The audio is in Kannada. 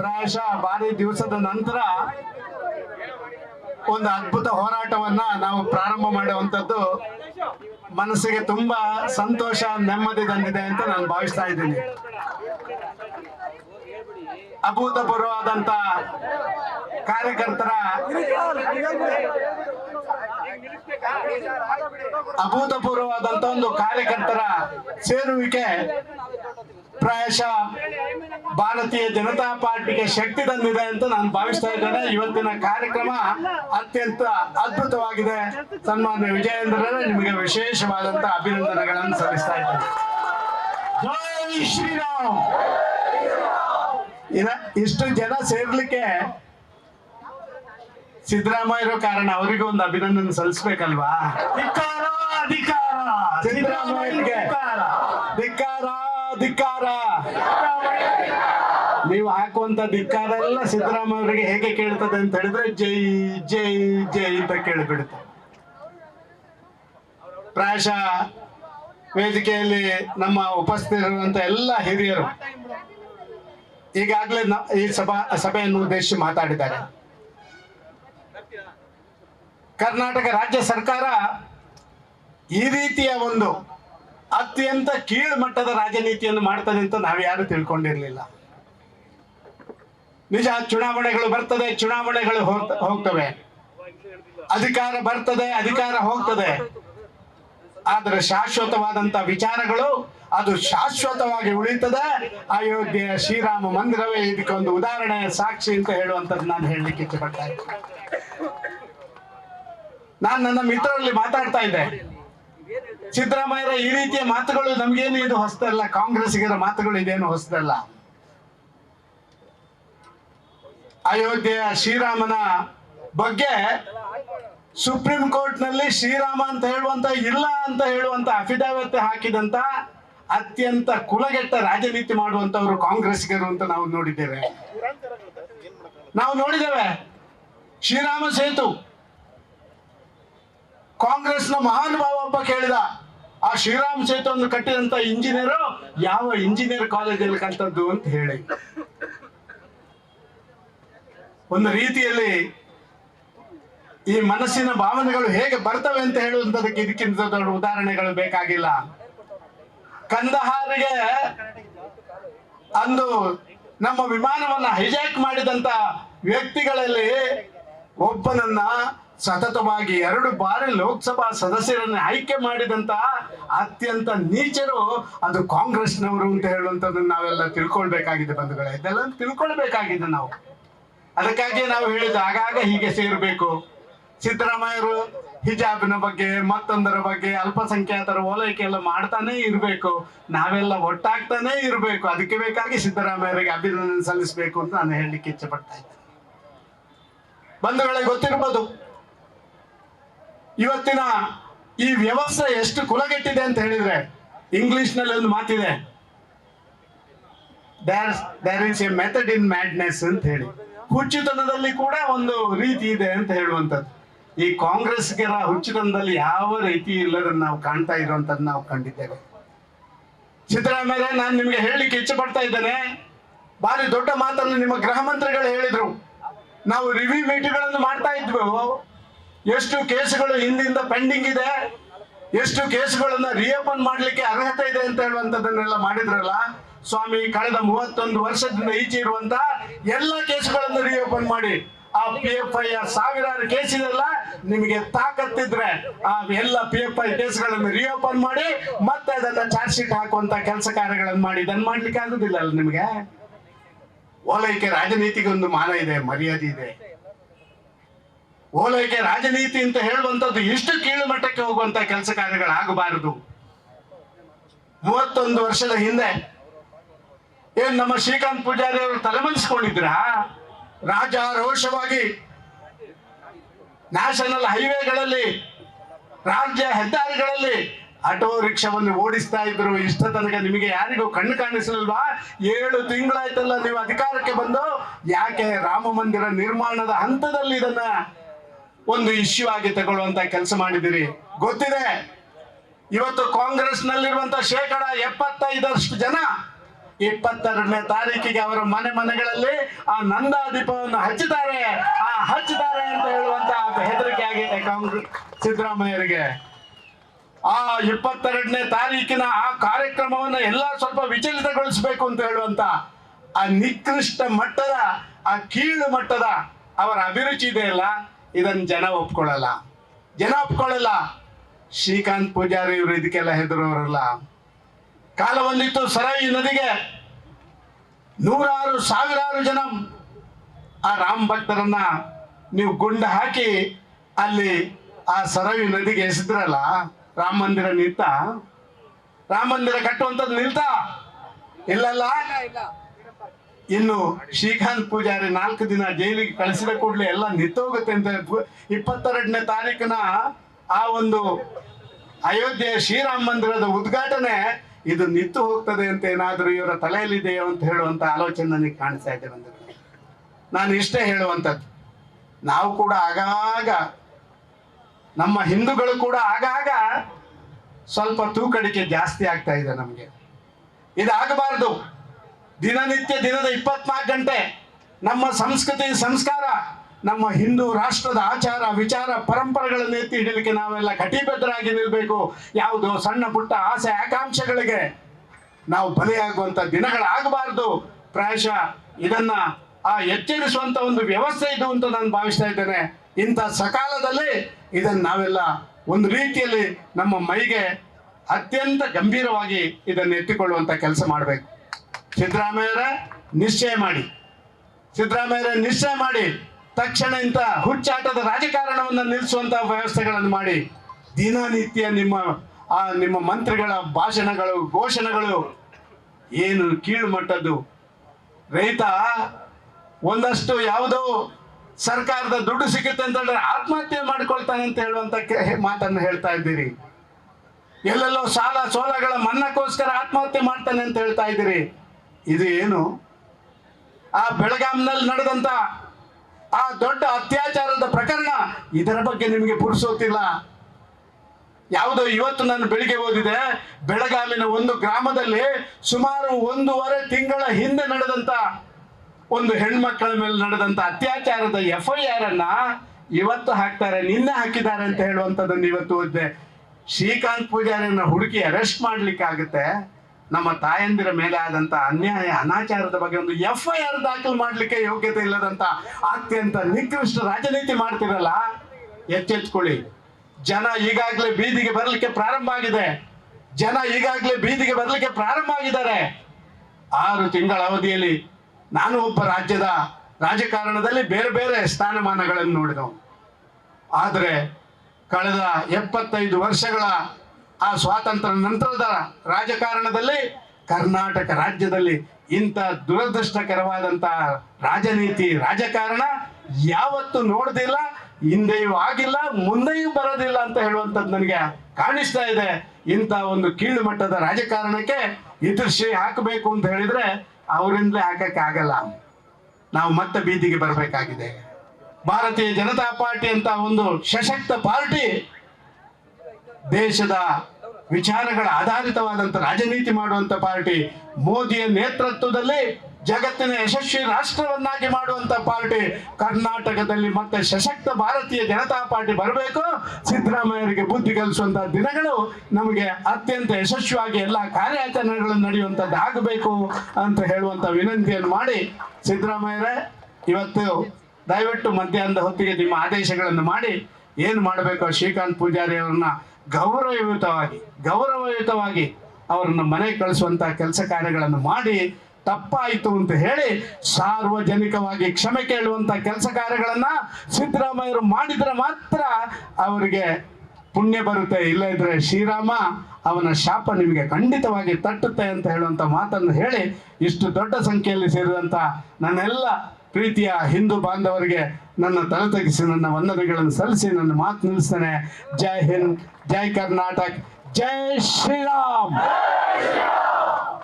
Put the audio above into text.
ಪ್ರಾಯಶಃ ಭಾರಿ ದಿವಸದ ನಂತರ ಒಂದು ಅದ್ಭುತ ಹೋರಾಟವನ್ನ ನಾವು ಪ್ರಾರಂಭ ಮಾಡುವಂಥದ್ದು ಮನಸ್ಸಿಗೆ ತುಂಬಾ ಸಂತೋಷ, ನೆಮ್ಮದಿ ತಂದಿದೆ ಅಂತ ನಾನು ಭಾವಿಸ್ತಾ ಇದ್ದೀನಿ. ಅಭೂತಪೂರ್ವವಾದಂತ ಕಾರ್ಯಕರ್ತರ ಅಭೂತಪೂರ್ವವಾದಂತ ಒಂದು ಕಾರ್ಯಕರ್ತರ ಸೇರುವಿಕೆ ಪ್ರಾಯಶಃ ಭಾರತೀಯ ಜನತಾ ಪಾರ್ಟಿಗೆ ಶಕ್ತಿ ತಂದಿದೆ ಅಂತ ನಾನು ಭಾವಿಸ್ತಾ ಇದ್ದೇನೆ. ಇವತ್ತಿನ ಕಾರ್ಯಕ್ರಮ ಅತ್ಯಂತ ಅದ್ಭುತವಾಗಿದೆ. ಸನ್ಮಾನ್ಯ ವಿಜಯೇಂದ್ರ ನಿಮಗೆ ವಿಶೇಷವಾದಂತ ಅಭಿನಂದನೆಗಳನ್ನು ಸಲ್ಲಿಸ್ತಾ ಇದ್ದೇನೆ. ಜೈ ಶ್ರೀರಾಮ್. ಇನ್ನ ಇಷ್ಟು ಜನ ಸೇರ್ಲಿಕ್ಕೆ ಸಿದ್ದರಾಮಯ್ಯ ಇರೋ ಕಾರಣ ಅವರಿಗೂ ಒಂದು ಅಭಿನಂದನೆ ಸಲ್ಲಿಸ್ಬೇಕಲ್ವಾ? ಧಿಕ್ಕಾರ ಸಿದ್ದರಾಮಯ್ಯಗೆ ಧಿಕ್ಕಾರ. ಧಿಕ್ಕಾರ. ನೀವು ಹಾಕುವಂತ ಧಿಕ್ಕಾರ ಎಲ್ಲ ಸಿದ್ದರಾಮಯ್ಯ ಅವರಿಗೆ ಹೇಗೆ ಕೇಳ್ತದೆ ಅಂತ ಹೇಳಿದ್ರೆ ಜೈ ಜೈ ಜೈ ಅಂತ ಕೇಳಿಬಿಡುತ್ತೆ. ಪ್ರಾಯಶ ವೇದಿಕೆಯಲ್ಲಿ ನಮ್ಮ ಉಪಸ್ಥಿತರಿರುವಂತ ಎಲ್ಲ ಹಿರಿಯರು ಈಗಾಗಲೇ ಈ ಸಭಾ, ಸಭೆಯನ್ನು ಉದ್ದೇಶಿಸಿ ಮಾತಾಡಿದ್ದಾರೆ. ಕರ್ನಾಟಕ ರಾಜ್ಯ ಸರ್ಕಾರ ಈ ರೀತಿಯ ಒಂದು ಅತ್ಯಂತ ಕೀಳು ಮಟ್ಟದ ರಾಜನೀತಿಯನ್ನು ಮಾಡ್ತದೆ ಅಂತ ನಾವು ಯಾರು ತಿಳ್ಕೊಂಡಿರ್ಲಿಲ್ಲ. ನಿಜ, ಚುನಾವಣೆಗಳು ಬರ್ತದೆ, ಚುನಾವಣೆಗಳು ಹೋಗ್ತ- ಹೋಗ್ತವೆ. ಅಧಿಕಾರ ಬರ್ತದೆ, ಅಧಿಕಾರ ಹೋಗ್ತದೆ. ಆದರೆ ಶಾಶ್ವತವಾದಂತ ವಿಚಾರಗಳು, ಅದು ಶಾಶ್ವತವಾಗಿ ಉಳಿತದೆ. ಅಯೋಧ್ಯೆಯ ಶ್ರೀರಾಮ ಮಂದಿರವೇ ಇದಕ್ಕೊಂದು ಉದಾಹರಣೆ, ಸಾಕ್ಷಿ ಅಂತ ಹೇಳುವಂತದ್ದು ನಾನು ಹೇಳಲಿಕ್ಕೆ ಇಷ್ಟಪಡ್ತಾ ನಾನು ನನ್ನ ಮಿತ್ರರಲ್ಲಿ ಮಾತಾಡ್ತಾ ಇದ್ದೆ. ಸಿದ್ದರಾಮಯ್ಯರ ಈ ರೀತಿಯ ಮಾತುಗಳು ನಮ್ಗೇನು ಇದು ಹೊಸದಲ್ಲ ಕಾಂಗ್ರೆಸ್ಸಿಗರ ಮಾತುಗಳು ಇದೇನು ಹೊಸದಲ್ಲ ಅಯೋಧ್ಯೆಯ ಶ್ರೀರಾಮನ ಬಗ್ಗೆ ಸುಪ್ರೀಂ ಕೋರ್ಟ್ನಲ್ಲಿ ಶ್ರೀರಾಮ ಅಂತ ಹೇಳುವಂತ ಇಲ್ಲ ಅಂತ ಹೇಳುವಂತ ಅಫಿಡಾವಿಟ್ ಹಾಕಿದಂತ ಅತ್ಯಂತ ಕುಲಗೆಟ್ಟ ರಾಜನೀತಿ ಮಾಡುವಂತವರು ಕಾಂಗ್ರೆಸ್ಗರು ಅಂತ ನಾವು ನೋಡಿದ್ದೇವೆ. ನಾವು ನೋಡಿದ್ದೇವೆ. ಶ್ರೀರಾಮ ಸೇತು ಕಾಂಗ್ರೆಸ್ನ ಒಬ್ಬ ಕೇಳಿದ ಆ ಶ್ರೀರಾಮ್ ಸೇತುವನ್ನು ಕಟ್ಟಿದಂತ ಇಂಜಿನಿಯರು ಯಾವ ಇಂಜಿನಿಯರ್ ಕಾಲೇಜಲ್ಲಿ ಕಲ್ತದ್ದು ಅಂತ ಹೇಳಿ. ಒಂದು ರೀತಿಯಲ್ಲಿ ಈ ಮನಸ್ಸಿನ ಭಾವನೆಗಳು ಹೇಗೆ ಬರ್ತವೆ ಅಂತ ಹೇಳುವಂತದಕ್ಕೆ ಇದಕ್ಕಿಂತ ದೊಡ್ಡ ಉದಾಹರಣೆಗಳು ಬೇಕಾಗಿಲ್ಲ. ಕಂದಹಾರಿಗೆ ಅಂದು ನಮ್ಮ ವಿಮಾನವನ್ನ ಹೈಜಾಕ್ ಮಾಡಿದಂತ ವ್ಯಕ್ತಿಗಳಲ್ಲಿ ಒಬ್ಬನನ್ನ ಸತತವಾಗಿ ಎರಡು ಬಾರಿ ಲೋಕಸಭಾ ಸದಸ್ಯರನ್ನ ಆಯ್ಕೆ ಮಾಡಿದಂತ ಅತ್ಯಂತ ನೀಚರು ಅದು ಕಾಂಗ್ರೆಸ್ನವರು ಅಂತ ಹೇಳುವಂತದನ್ನ ನಾವೆಲ್ಲ ತಿಳ್ಕೊಳ್ಬೇಕಾಗಿದೆ ಬಂಧುಗಳೇ. ಇದೆಲ್ಲ ತಿಳ್ಕೊಳ್ಬೇಕಾಗಿದೆ ನಾವು. ಅದಕ್ಕಾಗಿ ನಾವು ಹೇಳಿದ ಆಗಾಗ ಹೀಗೆ ಸೇರಬೇಕು. ಸಿದ್ದರಾಮಯ್ಯರು ಹಿಜಾಬಿನ ಬಗ್ಗೆ, ಮತ್ತೊಂದರ ಬಗ್ಗೆ ಅಲ್ಪಸಂಖ್ಯಾತರ ಓಲೈಕೆ ಎಲ್ಲ ಮಾಡ್ತಾನೆ ಇರಬೇಕು. ನಾವೆಲ್ಲ ಒಟ್ಟಾಗ್ತಾನೆ ಇರಬೇಕು. ಅದಕ್ಕೆ ಬೇಕಾಗಿ ಸಿದ್ದರಾಮಯ್ಯರಿಗೆ ಅಭಿನಂದನೆ ಸಲ್ಲಿಸಬೇಕು ಅಂತ ನಾನು ಹೇಳಲಿಕ್ಕೆ ಇಚ್ಛೆ ಪಡ್ತಾ ಇದ್ದೆ ಬಂಧುಗಳಿಗೆ ಗೊತ್ತಿರ್ಬೋದು. ಇವತ್ತಿನ ಈ ವ್ಯವಸ್ಥೆ ಎಷ್ಟು ಕುಲಗೆಟ್ಟಿದೆ ಅಂತ ಹೇಳಿದ್ರೆ ಇಂಗ್ಲಿಷ್ನಲ್ಲಿ ಒಂದು ಮಾತಿದೆ. There is a method in madness ಅಂತ ಹೇಳಿ. ಹುಚ್ಚುತನದಲ್ಲಿ ಕೂಡ ಒಂದು ರೀತಿ ಇದೆ ಅಂತ ಹೇಳುವಂಥದ್ದು. ಈ ಕಾಂಗ್ರೆಸ್ಗೆರ ಹುಚ್ಚುತನದಲ್ಲಿ ಯಾವ ರೀತಿ ಇಲ್ಲದನ್ನ ನಾವು ಕಾಣ್ತಾ ಇರುವಂತದ್ದು ನಾವು ಕಂಡಿದ್ದೇವೆ. ಸಿದ್ದರಾಮಯ್ಯ, ನಾನು ನಿಮ್ಗೆ ಹೇಳಲಿಕ್ಕೆ ಇಚ್ಛೆ ಪಡ್ತಾ ಇದ್ದೇನೆ. ಬಾರಿ ದೊಡ್ಡ ಮಾತನ್ನು ನಿಮ್ಮ ಗೃಹ ಮಂತ್ರಿಗಳು ಹೇಳಿದ್ರು. ನಾವು ರಿವ್ಯೂ ಮೀಟಿಂಗ್ಗಳನ್ನು ಮಾಡ್ತಾ ಇದ್ವು? ಎಷ್ಟು ಕೇಸುಗಳು ಹಿಂದಿಂದ ಪೆಂಡಿಂಗ್ ಇದೆ? ಎಷ್ಟು ಕೇಸುಗಳನ್ನ ರಿಯೋಪನ್ ಮಾಡ್ಲಿಕ್ಕೆ ಅರ್ಹತೆ ಇದೆ ಅಂತ ಹೇಳುವಂತದನ್ನೆಲ್ಲ ಮಾಡಿದ್ರಲ್ಲ? ಸ್ವಾಮಿ, ಕಳೆದ ಮೂವತ್ತೊಂದು ವರ್ಷದಿಂದ ಈಚೆ ಇರುವಂತ ಎಲ್ಲ ಕೇಸುಗಳನ್ನು ರಿಯೋಪನ್ ಮಾಡಿ. ಆ ಪಿ ಎಫ್ ಐ ಸಾವಿರಾರು ಕೇಸ್ ಇದೆಲ್ಲ ನಿಮಗೆ ತಾಕತ್ತಿದ್ರೆ ಆ ಎಲ್ಲ ಪಿ ಎಫ್ ಐ ಕೇಸ್ಗಳನ್ನು ರಿಓಪನ್ ಮಾಡಿ ಮತ್ತೆ ಅದನ್ನ ಚಾರ್ಜ್ ಶೀಟ್ ಹಾಕುವಂತ ಕೆಲಸ ಕಾರ್ಯಗಳನ್ನು ಮಾಡಿ. ಇದನ್ನ ಮಾಡ್ಲಿಕ್ಕೆ ಆಗುದಿಲ್ಲ ಅಲ್ಲ ನಿಮಗೆ? ಓಲೈಕೆ ರಾಜನೀತಿಗೆ ಒಂದು ಮಾನ ಇದೆ, ಮರ್ಯಾದೆ ಇದೆ. ಓಲೈಕೆ ರಾಜನೀತಿ ಅಂತ ಹೇಳುವಂತದ್ದು ಇಷ್ಟು ಕೀಳು ಮಟ್ಟಕ್ಕೆ ಹೋಗುವಂತ ಕೆಲಸ ಕಾರ್ಯಗಳಾಗಬಾರದು. ಮೂವತ್ತೊಂದು ವರ್ಷದ ಹಿಂದೆ ಏನ್ ನಮ್ಮ ಶ್ರೀಕಾಂತ್ ಪೂಜಾರಿ ಅವರು ತಲೆಮನ್ಸ್ಕೊಂಡಿದ್ರ ರಾಜ ರೋಷವಾಗಿ ನ್ಯಾಷನಲ್ ಹೈವೇಗಳಲ್ಲಿ, ರಾಜ್ಯ ಹೆದ್ದಾರಿಗಳಲ್ಲಿ ಆಟೋ ರಿಕ್ಷಾವನ್ನು ಓಡಿಸ್ತಾ ಇದ್ರು. ಇಷ್ಟ ತನಕ ನಿಮಗೆ ಯಾರಿಗೂ ಕಣ್ಣು ಕಾಣಿಸಲಿಲ್ವಾ? ಏಳು ತಿಂಗಳಾಯ್ತಲ್ಲ ನೀವು ಅಧಿಕಾರಕ್ಕೆ ಬಂದು, ಯಾಕೆ ರಾಮ ಮಂದಿರ ನಿರ್ಮಾಣದ ಹಂತದಲ್ಲಿ ಇದನ್ನ ಒಂದು ಇಶ್ಯೂ ಆಗಿ ತಗೊಳ್ಳುವಂತ ಕೆಲಸ ಮಾಡಿದಿರಿ ಗೊತ್ತಿದೆ? ಇವತ್ತು ಕಾಂಗ್ರೆಸ್ ನಲ್ಲಿರುವಂತ ಶೇಕಡ ಎಪ್ಪತ್ತೈದರಷ್ಟು ಜನ ಇಪ್ಪತ್ತೆರಡನೇ ತಾರೀಕಿಗೆ ಅವರ ಮನೆ ಮನೆಗಳಲ್ಲಿ ಆ ನಂದಾ ದೀಪವನ್ನು ಹಚ್ಚುತ್ತಾರೆ ಆ ಹಚ್ಚುತ್ತಾರೆ ಅಂತ ಹೇಳುವಂತ ಹೆದರಿಕೆ ಆಗಿದೆ ಕಾಂಗ್ರೆಸ್ ಸಿದ್ದರಾಮಯ್ಯರಿಗೆ. ಆ ಇಪ್ಪತ್ತೆರಡನೇ ತಾರೀಕಿನ ಆ ಕಾರ್ಯಕ್ರಮವನ್ನು ಎಲ್ಲ ಸ್ವಲ್ಪ ವಿಚಲಿತಗೊಳಿಸಬೇಕು ಅಂತ ಹೇಳುವಂತ ಆ ನಿಕೃಷ್ಟ ಮಟ್ಟದ, ಆ ಕೀಳು ಮಟ್ಟದ ಅವರ ಅಭಿರುಚಿ ಇದೆಯಲ್ಲ ಇದನ್ನ ಜನ ಒಪ್ಕೊಳ್ಳಲ್ಲ. ಜನ ಒಪ್ಕೊಳ್ಳಲ್ಲ. ಶ್ರೀಕಾಂತ್ ಪೂಜಾರಿ ಇವರು ಇದಕ್ಕೆಲ್ಲ ಹೆದರೋರಲ್ಲ. ಕಾಲ ಬಂದಿತ್ತು ಸರಾಯಿ ನದಿಗೆ ನೂರಾರು ಸಾವಿರಾರು ಜನ ಆ ರಾಮ್ ಭಕ್ತರನ್ನ ನೀವು ಗುಂಡ ಹಾಕಿ ಅಲ್ಲಿ ಆ ಸರವಿ ನದಿಗೆ ಎಸೆದ್ರಲ್ಲ, ರಾಮ ಮಂದಿರ ನಿಲ್ತಾ ರಾಮ ಮಂದಿರ ಕಟ್ಟುವಂಥದ್ದು ನಿಲ್ತಾ? ಇಲ್ಲಲ್ಲ ಇನ್ನು ಶ್ರೀಕಾಂತ್ ಪೂಜಾರಿ ನಾಲ್ಕು ದಿನ ಜೈಲಿಗೆ ಕಳಿಸಿದ ಕೂಡಲೇ ಎಲ್ಲ ನಿಂತೋಗುತ್ತೆ ಅಂತ ಇಪ್ಪತ್ತೆರಡನೇ ತಾರೀಕಿನ ಆ ಒಂದು ಅಯೋಧ್ಯೆ ಶ್ರೀರಾಮ ಮಂದಿರದ ಉದ್ಘಾಟನೆ ಇದು ನಿಂತು ಹೋಗ್ತದೆ ಅಂತ ಏನಾದರೂ ಇವರ ತಲೆಯಲ್ಲಿದೆಯೋ ಅಂತ ಹೇಳುವಂತ ಆಲೋಚನೆ ನನಗೆ ಕಾಣಿಸ್ತಾ ಇದೆ ಬಂದ. ನಾನು ಇಷ್ಟೇ ಹೇಳುವಂಥದ್ದು. ನಾವು ಕೂಡ ಆಗಾಗ, ನಮ್ಮ ಹಿಂದೂಗಳು ಕೂಡ ಆಗಾಗ ಸ್ವಲ್ಪ ತೂಕಡಿಕೆ ಜಾಸ್ತಿ ಆಗ್ತಾ ಇದೆ ನಮಗೆ. ಇದಾಗಬಾರದು. ದಿನನಿತ್ಯ ದಿನದ ಇಪ್ಪತ್ನಾಲ್ಕು ಗಂಟೆ ನಮ್ಮ ಸಂಸ್ಕೃತಿ ಸಂಸ್ಕಾರ, ನಮ್ಮ ಹಿಂದೂ ರಾಷ್ಟ್ರದ ಆಚಾರ, ವಿಚಾರ, ಪರಂಪರೆಗಳನ್ನು ಎತ್ತಿ ಹಿಡಲಿಕ್ಕೆ ನಾವೆಲ್ಲ ಕಟಿಬದ್ಧರಾಗಿ ನಿಲ್ಬೇಕು. ಯಾವುದೋ ಸಣ್ಣ ಪುಟ್ಟ ಆಸೆ, ಆಕಾಂಕ್ಷೆಗಳಿಗೆ ನಾವು ಬಲಿಯಾಗುವಂತ ದಿನಗಳಾಗಬಾರ್ದು. ಪ್ರಾಯಶಃ ಇದನ್ನ, ಆ ಎಚ್ಚರಿಸುವಂತ ಒಂದು ವ್ಯವಸ್ಥೆ ಇದು ಅಂತ ನಾನು ಭಾವಿಸ್ತಾ ಇದ್ದೇನೆ. ಇಂಥ ಸಕಾಲದಲ್ಲಿ ಇದನ್ನ ನಾವೆಲ್ಲ ಒಂದು ರೀತಿಯಲ್ಲಿ ನಮ್ಮ ಮೈಗೆ ಅತ್ಯಂತ ಗಂಭೀರವಾಗಿ ಇದನ್ನು ಎತ್ತಿಕೊಳ್ಳುವಂಥ ಕೆಲಸ ಮಾಡಬೇಕು. ಸಿದ್ದರಾಮಯ್ಯರ ನಿಶ್ಚಯ ಮಾಡಿ. ಸಿದ್ದರಾಮಯ್ಯರ ನಿಶ್ಚಯ ಮಾಡಿ. ತಕ್ಷಣ ಇಂಥ ಹುಚ್ಚಾಟದ ರಾಜಕಾರಣವನ್ನು ನಿಲ್ಲಿಸುವಂತ ವ್ಯವಸ್ಥೆಗಳನ್ನು ಮಾಡಿ. ದಿನನಿತ್ಯ ನಿಮ್ಮ, ಆ, ನಿಮ್ಮ ಮಂತ್ರಿಗಳ ಭಾಷಣಗಳು, ಘೋಷಣೆಗಳು ಏನು ಕೀಳು ಮಟ್ಟದ್ದು ರೈತ ಒಂದಷ್ಟು ಯಾವುದೋ ಸರ್ಕಾರದ ದುಡ್ಡು ಸಿಗುತ್ತೆ ಅಂತ ಹೇಳಿದ್ರೆ ಆತ್ಮಹತ್ಯೆ ಮಾಡ್ಕೊಳ್ತಾನೆ ಅಂತ ಹೇಳುವಂತ ಮಾತನ್ನು ಹೇಳ್ತಾ ಇದ್ದೀರಿ. ಎಲ್ಲೆಲ್ಲೋ ಸಾಲ ಸೋಲಗಳ ಮನ್ನಕ್ಕೋಸ್ಕರ ಆತ್ಮಹತ್ಯೆ ಮಾಡ್ತಾನೆ ಅಂತ ಹೇಳ್ತಾ ಇದ್ದೀರಿ. ಇದು ಏನು? ಆ ಬೆಳಗಾಂನಲ್ಲಿ ನಡೆದಂತ ಆ ದೊಡ್ಡ ಅತ್ಯಾಚಾರದ ಪ್ರಕರಣ ಇದರ ಬಗ್ಗೆ ನಿಮಗೆ ಪುರುಸೋತಿಲ್ಲ. ಯಾವುದೋ ಇವತ್ತು ನಾನು ಬೆಳಿಗ್ಗೆ ಓದಿದೆ, ಬೆಳಗಾವಿನ ಒಂದು ಗ್ರಾಮದಲ್ಲಿ ಸುಮಾರು ಒಂದೂವರೆ ತಿಂಗಳ ಹಿಂದೆ ನಡೆದಂತ ಒಂದು ಹೆಣ್ಮಕ್ಕಳ ಮೇಲೆ ನಡೆದಂತ ಅತ್ಯಾಚಾರದ ಎಫ್ ಐ ಆರ್ ಅನ್ನ ಇವತ್ತು ಹಾಕ್ತಾರೆ, ನಿನ್ನೆ ಹಾಕಿದ್ದಾರೆ ಅಂತ ಹೇಳುವಂಥದ್ದನ್ನು ಇವತ್ತು ಓದಿದೆ. ಶ್ರೀಕಾಂತ್ ಪೂಜಾರಿಯನ್ನ ಹುಡುಕಿ ಅರೆಸ್ಟ್ ಮಾಡ್ಲಿಕ್ಕೆ ಆಗುತ್ತೆ ನಮ್ಮ ತಾಯಂದಿರ ಮೇಲೆ ಆದಂತ ಅನ್ಯಾಯ, ಅನಾಚಾರದ ಬಗ್ಗೆ ಒಂದು ಎಫ್ ಐ ಆರ್ ದಾಖಲು ಮಾಡಲಿಕ್ಕೆ ಯೋಗ್ಯತೆ ಇಲ್ಲದಂತ ಅತ್ಯಂತ ನಿಕೃಷ್ಟ ರಾಜನೀತಿ ಮಾಡ್ತಿರಲ್ಲ, ಎಚ್ಚೆತ್ಕೊಳ್ಳಿ. ಜನ ಈಗಾಗಲೇ ಬೀದಿಗೆ ಬರಲಿಕ್ಕೆ ಪ್ರಾರಂಭ ಆಗಿದೆ. ಜನ ಈಗಾಗಲೇ ಬೀದಿಗೆ ಬರಲಿಕ್ಕೆ ಪ್ರಾರಂಭ ಆಗಿದ್ದಾರೆ. ಆರು ತಿಂಗಳ ಅವಧಿಯಲ್ಲಿ ನಾನು ಒಬ್ಬ ರಾಜ್ಯದ ರಾಜಕಾರಣದಲ್ಲಿ ಬೇರೆ ಬೇರೆ ಸ್ಥಾನಮಾನಗಳನ್ನು ನೋಡಿದವು ಆದರೆ ಕಳೆದ ಎಪ್ಪತ್ತೈದು ವರ್ಷಗಳ ಆ ಸ್ವಾತಂತ್ರ್ಯ ನಂತರದ ರಾಜಕಾರಣದಲ್ಲಿ ಕರ್ನಾಟಕ ರಾಜ್ಯದಲ್ಲಿ ಇಂಥ ದುರದೃಷ್ಟಕರವಾದಂತಹ ರಾಜನೀತಿ, ರಾಜಕಾರಣ ಯಾವತ್ತು ನೋಡ್ದಿಲ್ಲ, ಹಿಂದೆಯೂ ಆಗಿಲ್ಲ, ಮುಂದೆಯೂ ಬರೋದಿಲ್ಲ ಅಂತ ಹೇಳುವಂಥದ್ದು ನನಗೆ ಕಾಣಿಸ್ತಾ ಇದೆ. ಇಂಥ ಒಂದು ಕೀಳು ಮಟ್ಟದ ರಾಜಕಾರಣಕ್ಕೆ ಎದುರ್ಶಿ ಹಾಕಬೇಕು ಅಂತ ಹೇಳಿದ್ರೆ ಅವರಿಂದಲೇ ಹಾಕಕ್ಕೆ ಆಗಲ್ಲ. ನಾವು ಮತ್ತೆ ಬೀದಿಗೆ ಬರಬೇಕಾಗಿದೆ. ಭಾರತೀಯ ಜನತಾ ಪಾರ್ಟಿ ಅಂತ ಒಂದು ಸಶಕ್ತ ಪಾರ್ಟಿ ದೇಶದ ವಿಚಾರಗಳ ಆಧಾರಿತವಾದಂತ ರಾಜನೀತಿ ಮಾಡುವಂತ ಪಾರ್ಟಿ, ಮೋದಿಯ ನೇತೃತ್ವದಲ್ಲಿ ಜಗತ್ತಿನ ಯಶಸ್ವಿ ರಾಷ್ಟ್ರವನ್ನಾಗಿ ಮಾಡುವಂತ ಪಾರ್ಟಿ, ಕರ್ನಾಟಕದಲ್ಲಿ ಮತ್ತೆ ಸಶಕ್ತ ಭಾರತೀಯ ಜನತಾ ಪಾರ್ಟಿ ಬರಬೇಕು. ಸಿದ್ದರಾಮಯ್ಯರಿಗೆ ಬುದ್ಧಿ ಕಲಿಸುವಂತ ದಿನಗಳು ನಮಗೆ ಅತ್ಯಂತ ಯಶಸ್ವಿಯಾಗಿ ಎಲ್ಲ ಕಾರ್ಯಾಚರಣೆಗಳು ನಡೆಯುವಂಥದ್ದು ಆಗಬೇಕು ಅಂತ ಹೇಳುವಂತ ವಿನಂತಿಯನ್ನು ಮಾಡಿ ಸಿದ್ದರಾಮಯ್ಯರೇ, ಇವತ್ತು ದಯವಿಟ್ಟು ಮಧ್ಯಾಹ್ನದ ಹೊತ್ತಿಗೆ ನಿಮ್ಮ ಆದೇಶಗಳನ್ನು ಮಾಡಿ, ಏನು ಮಾಡಬೇಕು ಶ್ರೀಕಾಂತ್ ಪೂಜಾರಿ ಅವರನ್ನ ಗೌರವಯುತವಾಗಿ ಗೌರವಯುತವಾಗಿ ಅವರನ್ನು ಮನೆಗೆ ಕಳಿಸುವಂತ ಕೆಲಸ ಕಾರ್ಯಗಳನ್ನು ಮಾಡಿ ತಪ್ಪಾಯಿತು ಅಂತ ಹೇಳಿ ಸಾರ್ವಜನಿಕವಾಗಿ ಕ್ಷಮೆ ಕೇಳುವಂತ ಕೆಲಸ ಕಾರ್ಯಗಳನ್ನ ಸಿದ್ದರಾಮಯ್ಯರು ಮಾಡಿದ್ರೆ ಮಾತ್ರ ಅವರಿಗೆ ಪುಣ್ಯ ಬರುತ್ತೆ. ಇಲ್ಲ ಇದ್ರೆ ಶ್ರೀರಾಮ ಅವನ ಶಾಪ ನಿಮಗೆ ಖಂಡಿತವಾಗಿ ತಟ್ಟುತ್ತೆ ಅಂತ ಹೇಳುವಂತ ಮಾತನ್ನು ಹೇಳಿ ಇಷ್ಟು ದೊಡ್ಡ ಸಂಖ್ಯೆಯಲ್ಲಿ ಸೇರಿದಂತ ನನ್ನೆಲ್ಲ ಪ್ರೀತಿಯ ಹಿಂದೂ ಬಾಂಧವರಿಗೆ ನನ್ನ ತಲೆ ತಗ್ಗಿಸಿ, ನನ್ನ ವಂದನೆಗಳನ್ನು ಸಲ್ಲಿಸಿ, ನನ್ನ ಮಾತು ನಿಲ್ಲಿಸ್ತೇನೆ. ಜೈ ಹಿಂದ್, ಜೈ ಕರ್ನಾಟಕ್, ಜೈ ಶ್ರೀರಾಮ್.